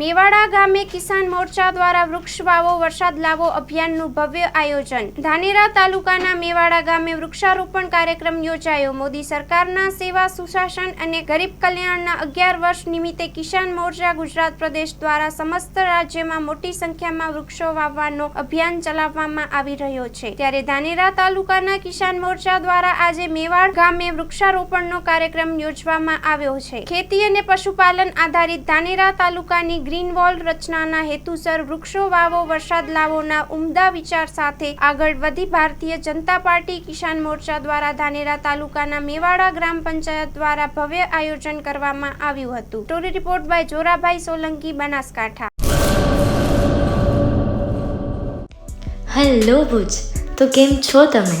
મેવાડા ગામે કિસાન મોરચા દ્વારા વૃક્ષ વાવો વરસાદ લાવો અભિયાનનું ભવ્ય આયોજન. ધાનેરા તાલુકાના મેવાડા ગામે વૃક્ષારોપણ કાર્યક્રમ યોજાયો. મોદી સરકારના સેવા, સુશાસન અને ગરીબ કલ્યાણના અગિયાર વર્ષ નિમિત્તે કિસાન મોરચા ગુજરાત પ્રદેશ દ્વારા સમસ્ત રાજ્યમાં મોટી સંખ્યામાં વૃક્ષો વાવવાનો અભિયાન ચલાવવામાં આવી રહ્યો છે. ત્યારે ધાનેરા તાલુકાના કિસાન મોરચા દ્વારા આજે મેવાડ ગામે વૃક્ષારોપણનો કાર્યક્રમ યોજવામાં આવ્યો છે. ખેતી અને પશુપાલન આધારિત ધાનેરા તાલુકાની ગ્રીન વોલ રચનાના હેતુસર વૃક્ષો વાવો, વરસાદ લાવોના ઉમદા વિચાર સાથે આગળ વધી ભારતીય જનતા પાર્ટી કિસાન મોરચા દ્વારા ધાનેરા તાલુકાના મેવાડા ગ્રામ પંચાયત દ્વારા ભવ્ય આયોજન કરવામાં આવ્યું હતું. Story report by Jorabhai Solanki, Banaskantha. Hello Bhuj, તો કેમ છો તમે?